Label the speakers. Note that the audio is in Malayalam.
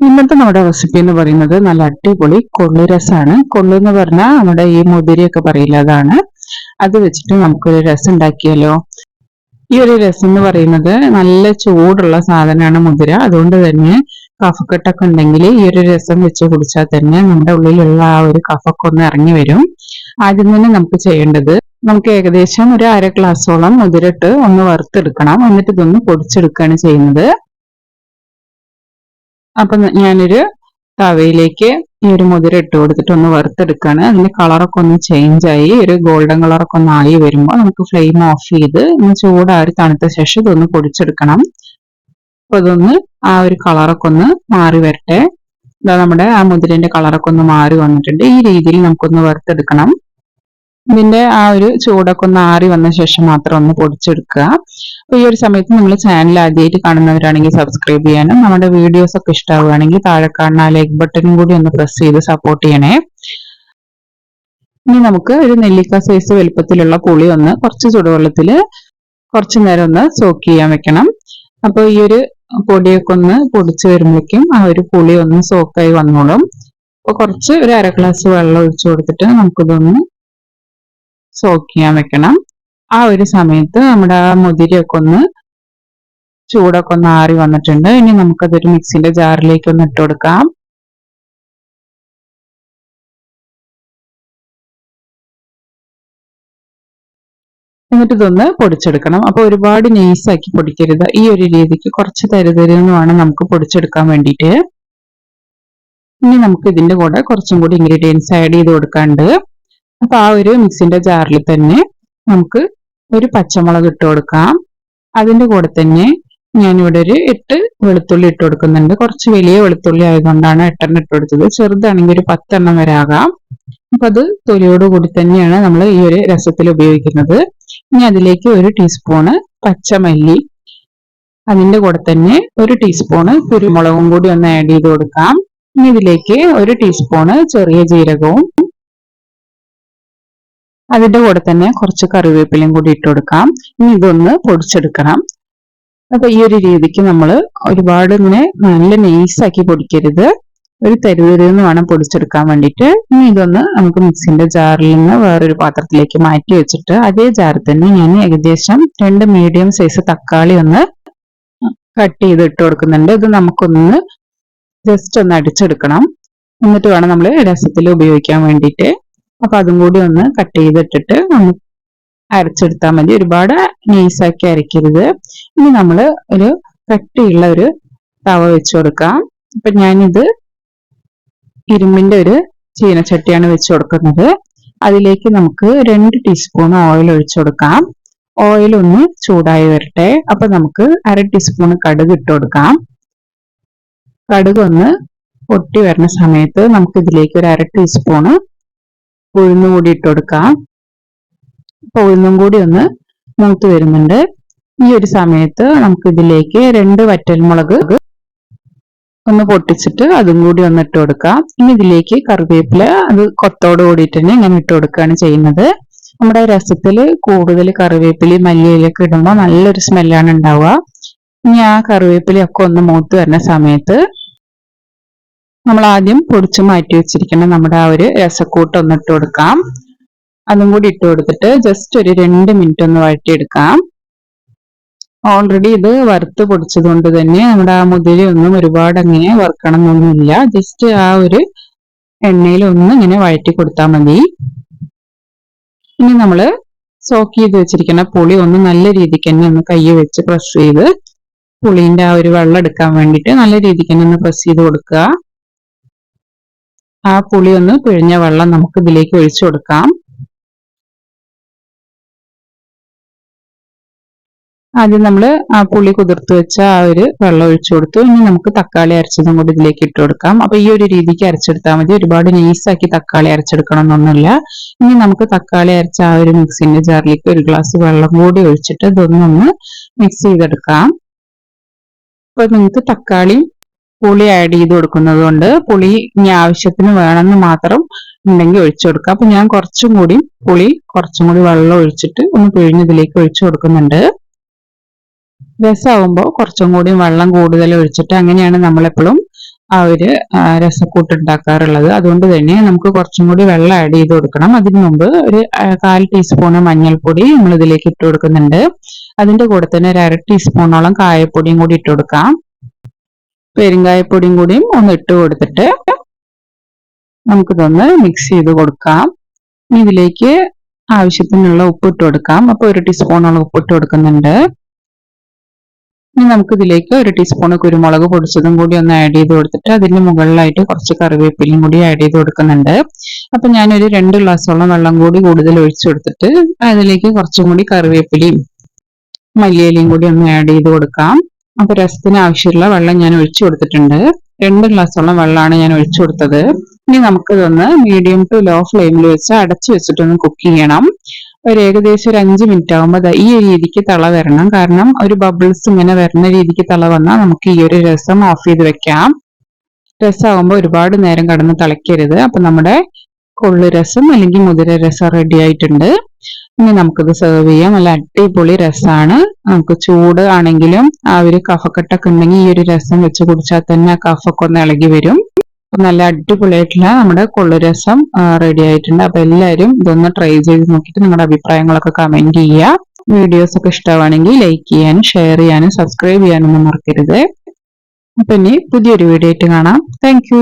Speaker 1: ഇന്നത്തെ നമ്മുടെ റെസിപ്പി എന്ന് പറയുന്നത് നല്ല അടിപൊളി കൊള്ളു രസമാണ് കൊള്ളു എന്ന് പറഞ്ഞാൽ നമ്മുടെ ഈ മുതിരിയൊക്കെ പറയില്ല അതാണ്. അത് വെച്ചിട്ട് നമുക്കൊരു രസം ഉണ്ടാക്കിയാലോ? ഈ ഒരു രസം എന്ന് പറയുന്നത് നല്ല ചൂടുള്ള സാധനമാണ് മുതിര. അതുകൊണ്ട് തന്നെ കഫക്കെട്ടൊക്കെ ഉണ്ടെങ്കിൽ ഈ ഒരു രസം വെച്ച് കുടിച്ചാൽ തന്നെ നമ്മുടെ ഉള്ളിലുള്ള ആ ഒരു കഫൊക്കെ ഒന്ന് ഇറങ്ങി വരും. ആദ്യം തന്നെ നമുക്ക് ചെയ്യേണ്ടത് നമുക്ക് ഏകദേശം ഒരു അര ഗ്ലാസ്സോളം മുതിരട്ട് ഒന്ന് വറുത്തെടുക്കണം. എന്നിട്ട് ഇതൊന്ന് പൊടിച്ചെടുക്കുകയാണ് ചെയ്യുന്നത്. അപ്പൊ ഞാനൊരു തവയിലേക്ക് ഈ ഒരു മുതിര ഇട്ട് കൊടുത്തിട്ട് ഒന്ന് വറുത്തെടുക്കാണ്. അതിന്റെ കളറൊക്കെ ഒന്ന് ചേഞ്ച് ആയി. ഒരു ഗോൾഡൻ കളറൊക്കെ ഒന്ന് ആയി വരുമ്പോൾ നമുക്ക് ഫ്ലെയിം ഓഫ് ചെയ്ത് ഒന്ന് ചൂടാറി തണുത്ത ശേഷം ഇതൊന്ന് പൊടിച്ചെടുക്കണം. അപ്പൊ ഇതൊന്ന് ആ ഒരു കളറൊക്കെ ഒന്ന് മാറി വരട്ടെ. ഇതാ നമ്മുടെ ആ മുതിരന്റെ കളറൊക്കെ ഒന്ന് മാറി വന്നിട്ടുണ്ട്. ഈ രീതിയിൽ നമുക്കൊന്ന് വറുത്തെടുക്കണം. ഇതിന്റെ ആ ഒരു ചൂടൊക്കെ ഒന്ന് ആറി വന്ന ശേഷം മാത്രം ഒന്ന് പൊടിച്ചെടുക്കുക. അപ്പൊ ഈ ഒരു സമയത്ത് നമ്മൾ ചാനൽ ആദ്യമായിട്ട് കാണുന്നവരാണെങ്കിൽ സബ്സ്ക്രൈബ് ചെയ്യാനും നമ്മുടെ വീഡിയോസ് ഒക്കെ ഇഷ്ടമാവുകയാണെങ്കിൽ താഴെ കാണുന്ന ലൈക്ക് ബട്ടണും കൂടി ഒന്ന് പ്രസ് ചെയ്ത് സപ്പോർട്ട് ചെയ്യണേ. ഇനി നമുക്ക് ഒരു നെല്ലിക്ക സൈസ് വലുപ്പത്തിലുള്ള പുളി ഒന്ന് കുറച്ച് ചുടുവെള്ളത്തിൽ കുറച്ച് നേരം ഒന്ന് സോക്ക് ചെയ്യാൻ വെക്കണം. അപ്പോൾ ഈ ഒരു പൊടിയൊക്കെ ഒന്ന് പൊടിച്ചു വരുമ്പോഴേക്കും ആ ഒരു പുളി ഒന്ന് സോക്കായി വന്നോളും. അപ്പൊ കുറച്ച് ഒരു അര ഗ്ലാസ് വെള്ളം ഒഴിച്ചു കൊടുത്തിട്ട് നമുക്കിതൊന്ന് സോക്ക് ചെയ്യാൻ വെക്കണം. ആ ഒരു സമയത്ത് നമ്മുടെ മുതിരിയൊക്കെ ഒന്ന് ചൂടൊക്കെ ഒന്ന് ആറി വന്നിട്ടുണ്ട്. ഇനി നമുക്കതൊരു മിക്സിന്റെ ജാറിലേക്ക് ഒന്ന് ഇട്ട് കൊടുക്കാം. എന്നിട്ട് ഇതൊന്ന് പൊടിച്ചെടുക്കണം. അപ്പൊ ഒരുപാട് നൈസാക്കി പൊടിക്കരുത്. ഈ ഒരു രീതിക്ക് കുറച്ച് തരുതരുന്ന് വേണം നമുക്ക് പൊടിച്ചെടുക്കാൻ വേണ്ടിയിട്ട്. ഇനി നമുക്ക് ഇതിന്റെ കൂടെ കുറച്ചും കൂടി ഇൻഗ്രീഡിയൻസ് ആഡ് ചെയ്ത് കൊടുക്കാണ്ട് അപ്പൊ ആ ഒരു മിക്സിന്റെ ജാറിൽ തന്നെ നമുക്ക് ഒരു പച്ചമുളക് ഇട്ട് കൊടുക്കാം. അതിന്റെ കൂടെ തന്നെ ഞാനിവിടെ ഒരു എട്ട് വെളുത്തുള്ളി ഇട്ട് കൊടുക്കുന്നുണ്ട്. കുറച്ച് വലിയ വെളുത്തുള്ളി ആയതുകൊണ്ടാണ് എട്ടെണ്ണം ഇട്ട് കൊടുത്തത്. ചെറുതാണെങ്കിൽ ഒരു പത്തെണ്ണം വരെ ആകാം. അപ്പൊ അത് തൊലിയോട് കൂടി തന്നെയാണ് നമ്മൾ ഈ ഒരു രസത്തിൽ ഉപയോഗിക്കുന്നത്. ഇനി അതിലേക്ക് ഒരു ടീസ്പൂണ് പച്ചമല്ലി. അതിന്റെ കൂടെ തന്നെ ഒരു ടീസ്പൂണ് കുരുമുളകും കൂടി ഒന്ന് ആഡ് ചെയ്ത് കൊടുക്കാം. ഇനി ഇതിലേക്ക് ഒരു ടീസ്പൂണ് ചെറിയ ജീരകവും അതിന്റെ കൂടെ തന്നെ കുറച്ച് കറിവേപ്പിലയും കൂടി ഇട്ട് കൊടുക്കാം. ഇനി ഇതൊന്ന് പൊടിച്ചെടുക്കണം. അപ്പൊ ഈ ഒരു രീതിക്ക് നമ്മൾ ഒരുപാട് ഇങ്ങനെ നല്ല നെയ്സാക്കി പൊടിക്കരുത്. ഒരു തരുതരുന്ന് വേണം പൊടിച്ചെടുക്കാൻ വേണ്ടിയിട്ട്. ഇനി ഇതൊന്ന് നമുക്ക് മിക്സിന്റെ ജാറിൽ നിന്ന് വേറൊരു പാത്രത്തിലേക്ക് മാറ്റി വെച്ചിട്ട് അതേ ജാറിൽ തന്നെ ഞാൻ ഏകദേശം രണ്ട് മീഡിയം സൈസ് തക്കാളി ഒന്ന് കട്ട് ചെയ്ത് ഇട്ട് കൊടുക്കുന്നുണ്ട്. ഇത് നമുക്കൊന്ന് ജസ്റ്റ് ഒന്ന് അടിച്ചെടുക്കണം. എന്നിട്ട് വേണം നമ്മൾ രസത്തിൽ ഉപയോഗിക്കാൻ വേണ്ടിയിട്ട്. അപ്പൊ അതും കൂടി ഒന്ന് കട്ട് ചെയ്തിട്ടിട്ട് ഒന്ന് അരച്ചെടുത്താൽ മതി. ഒരുപാട് നൈസാക്കി അരയ്ക്കരുത് ഇനി നമ്മൾ ഒരു കട്ടിയുള്ള ഒരു തവ വെച്ച് കൊടുക്കാം. അപ്പൊ ഞാനിത് ഇരുമ്പിന്റെ ഒരു ചീനച്ചട്ടിയാണ് വെച്ച് കൊടുക്കുന്നത്. അതിലേക്ക് നമുക്ക് രണ്ട് ടീസ്പൂൺ ഓയിൽ ഒഴിച്ചു കൊടുക്കാം. ഓയിൽ ഒന്ന് ചൂടായി വരട്ടെ. അപ്പൊ നമുക്ക് അര ടീസ്പൂൺ കടുക് ഇട്ട് കൊടുക്കാം. കടുക് ഒന്ന് പൊട്ടി വരുന്ന സമയത്ത് നമുക്ക് ഇതിലേക്ക് ഒരു അര ടീസ്പൂണ് ഉഴുന്നും കൂടി ഇട്ട് കൊടുക്കാം. അപ്പൊ ഉഴുന്നും കൂടി ഒന്ന് മൂത്ത് വരുന്നുണ്ട്. ഈ ഒരു സമയത്ത് നമുക്ക് ഇതിലേക്ക് രണ്ട് വറ്റൽമുളക് ഒന്ന് പൊട്ടിച്ചിട്ട് അതും കൂടി ഒന്ന് ഇട്ട് കൊടുക്കാം. ഇനി ഇതിലേക്ക് കറിവേപ്പില അത് കൊത്തോട് കൂടിയിട്ട് തന്നെ ഇങ്ങനെ ഇട്ട് കൊടുക്കുകയാണ് ചെയ്യുന്നത്. നമ്മുടെ രസത്തിൽ കൂടുതൽ കറിവേപ്പിലയും മല്ലിയിലൊക്കെ ഇടുമ്പോൾ നല്ലൊരു സ്മെല്ലാണ് ഉണ്ടാവുക. ഇനി ആ കറിവേപ്പിലയൊക്കെ ഒന്ന് മൂത്ത് വരുന്ന സമയത്ത് നമ്മൾ ആദ്യം പൊടിച്ച് മാറ്റി വെച്ചിരിക്കുന്ന നമ്മുടെ ആ ഒരു രസക്കൂട്ട് ഒന്ന് ഇട്ട് കൊടുക്കാം. അതും കൂടി ഇട്ട് കൊടുത്തിട്ട് ജസ്റ്റ് ഒരു രണ്ട് മിനിറ്റ് ഒന്ന് വഴറ്റിയെടുക്കാം. ഓൾറെഡി ഇത് വറുത്ത് പൊടിച്ചതുകൊണ്ട് തന്നെ നമ്മുടെ ആ മുതിരി ഒന്നും ഒരുപാട് അങ്ങനെ വറുക്കണം എന്നൊന്നുമില്ല ജസ്റ്റ് ആ ഒരു എണ്ണയിൽ ഒന്ന് ഇങ്ങനെ വഴറ്റി കൊടുത്താൽ മതി. ഇനി നമ്മൾ സോക്ക് ചെയ്ത് വെച്ചിരിക്കുന്ന പുളി ഒന്ന് നല്ല രീതിക്ക് തന്നെ ഒന്ന് കൈ വെച്ച് പ്രസ് ചെയ്ത് പുളിന്റെ ആ ഒരു വെള്ളം എടുക്കാൻ വേണ്ടിയിട്ട് നല്ല രീതിക്ക് തന്നെ ഒന്ന് പ്രസ് ചെയ്ത് കൊടുക്കുക. ആ പുളി ഒന്ന് പിഴിഞ്ഞ വെള്ളം നമുക്ക് ഇതിലേക്ക് ഒഴിച്ചു കൊടുക്കാം. ആദ്യം നമ്മൾ ആ പുളി കുതിർത്ത് വെച്ച ആ ഒരു വെള്ളം ഒഴിച്ചു കൊടുത്തു. ഇനി നമുക്ക് തക്കാളി അരച്ചതും കൂടി ഇതിലേക്ക് ഇട്ട് കൊടുക്കാം. അപ്പൊ ഈ ഒരു രീതിക്ക് അരച്ചെടുത്താൽ മതി. ഒരുപാട് നൈസാക്കി തക്കാളി അരച്ചെടുക്കണം എന്നൊന്നുമില്ല ഇനി നമുക്ക് തക്കാളി അരച്ച ആ ഒരു മിക്സിന്റെ ജാറിലേക്ക് ഒരു ഗ്ലാസ് വെള്ളം കൂടി ഒഴിച്ചിട്ട് ഇതൊന്നൊന്ന് മിക്സ് ചെയ്തെടുക്കാം. അപ്പൊ നിങ്ങൾക്ക് തക്കാളി പുളി ആഡ് ചെയ്ത് കൊടുക്കുന്നത് കൊണ്ട് പുളി ഇനി ആവശ്യത്തിന് വേണമെന്ന് മാത്രം ഉണ്ടെങ്കിൽ ഒഴിച്ചു കൊടുക്കുക അപ്പൊ ഞാൻ കുറച്ചും കൂടി പുളി കുറച്ചും കൂടി വെള്ളം ഒഴിച്ചിട്ട് ഒന്ന് പിഴിഞ്ഞ് ഇതിലേക്ക് ഒഴിച്ചു കൊടുക്കുന്നുണ്ട്. രസമാകുമ്പോൾ കുറച്ചും കൂടി വെള്ളം കൂടുതൽ ഒഴിച്ചിട്ട് അങ്ങനെയാണ് നമ്മളെപ്പോഴും ആ ഒരു രസക്കൂട്ട് ഉണ്ടാക്കാറുള്ളത്. അതുകൊണ്ട് തന്നെ നമുക്ക് കുറച്ചും കൂടി വെള്ളം ആഡ് ചെയ്ത് കൊടുക്കണം. അതിന് മുമ്പ് ഒരു കാൽ ടീസ്പൂണ് മഞ്ഞൾപ്പൊടി നമ്മൾ ഇതിലേക്ക് ഇട്ട് കൊടുക്കുന്നുണ്ട്. അതിന്റെ കൂടെ തന്നെ ഒരു അര ടീസ്പൂണോളം കായപ്പൊടിയും കൂടി ഇട്ട് കൊടുക്കാം. പെരുങ്കായപ്പൊടിയും കൂടിയും ഒന്ന് ഇട്ട് കൊടുത്തിട്ട് നമുക്കിതൊന്ന് മിക്സ് ചെയ്ത് കൊടുക്കാം. ഇതിലേക്ക് ആവശ്യത്തിനുള്ള ഉപ്പ് ഇട്ട് കൊടുക്കാം. അപ്പൊ ഒരു ടീസ്പൂണോളം ഉപ്പ് ഇട്ട് കൊടുക്കുന്നുണ്ട്. ഇനി നമുക്ക് ഇതിലേക്ക് ഒരു ടീസ്പൂൺ കുരുമുളക് പൊടിച്ചതും കൂടി ഒന്ന് ആഡ് ചെയ്ത് കൊടുത്തിട്ട് അതിന്റെ മുകളിലായിട്ട് കുറച്ച് കറിവേപ്പിലയും കൂടി ആഡ് ചെയ്ത് കൊടുക്കുന്നുണ്ട്. അപ്പൊ ഞാനൊരു രണ്ട് ഗ്ലാസ്സോളം വെള്ളം കൂടി കൂടുതൽ ഒഴിച്ചു കൊടുത്തിട്ട് അതിലേക്ക് കുറച്ചും കൂടി കറിവേപ്പിലയും മല്ലിയിലയും കൂടി ഒന്ന് ആഡ് ചെയ്ത് കൊടുക്കാം. അപ്പൊ രസത്തിന് ആവശ്യമുള്ള വെള്ളം ഞാൻ ഒഴിച്ചു കൊടുത്തിട്ടുണ്ട്. രണ്ട് ഗ്ലാസ്സോളം വെള്ളമാണ് ഞാൻ ഒഴിച്ചു കൊടുത്തത്. ഇനി നമുക്കിതൊന്ന് മീഡിയം ടു ലോ ഫ്ലെയിമിൽ വെച്ച് അടച്ചു വെച്ചിട്ടൊന്ന് കുക്ക് ചെയ്യണം. ഒരു ഏകദേശം ഒരു അഞ്ച് മിനിറ്റ് ആകുമ്പോൾ ഈ ഒരു രീതിക്ക് തള വരണം. കാരണം ഒരു ബബിൾസ് ഇങ്ങനെ വരുന്ന രീതിക്ക് തള വന്നാൽ നമുക്ക് ഈ ഒരു രസം ഓഫ് ചെയ്ത് വെക്കാം. രസമാകുമ്പോൾ ഒരുപാട് നേരം കടന്ന് തിളയ്ക്കരുത്. അപ്പൊ നമ്മുടെ കൊള്ളു രസം അല്ലെങ്കിൽ മുതിര രസം റെഡി ആയിട്ടുണ്ട്. ഇനി നമുക്കിത് സെർവ് ചെയ്യാം. നല്ല അടിപൊളി രസമാണ് നമുക്ക് ചൂട് ആണെങ്കിലും ആ ഒരു കഫക്കെട്ടൊക്കെ ഉണ്ടെങ്കിൽ ഈ ഒരു രസം വെച്ച് കുടിച്ചാൽ തന്നെ ആ കഫൊക്കെ ഒന്ന് ഇളകി വരും. നല്ല അടിപൊളിയായിട്ടുള്ള നമ്മുടെ കൊള്ളുരസം റെഡി ആയിട്ടുണ്ട്. അപ്പൊ എല്ലാവരും ഇതൊന്ന് ട്രൈ ചെയ്ത് നോക്കിയിട്ട് നിങ്ങളുടെ അഭിപ്രായങ്ങളൊക്കെ കമന്റ് ചെയ്യുക. വീഡിയോസ് ഒക്കെ ഇഷ്ടമാണെങ്കിൽ ലൈക്ക് ചെയ്യാനും ഷെയർ ചെയ്യാനും സബ്സ്ക്രൈബ് ചെയ്യാനൊന്നും മറക്കരുത്. അപ്പൊ ഇനി പുതിയൊരു വീഡിയോ ആയിട്ട് കാണാം. താങ്ക്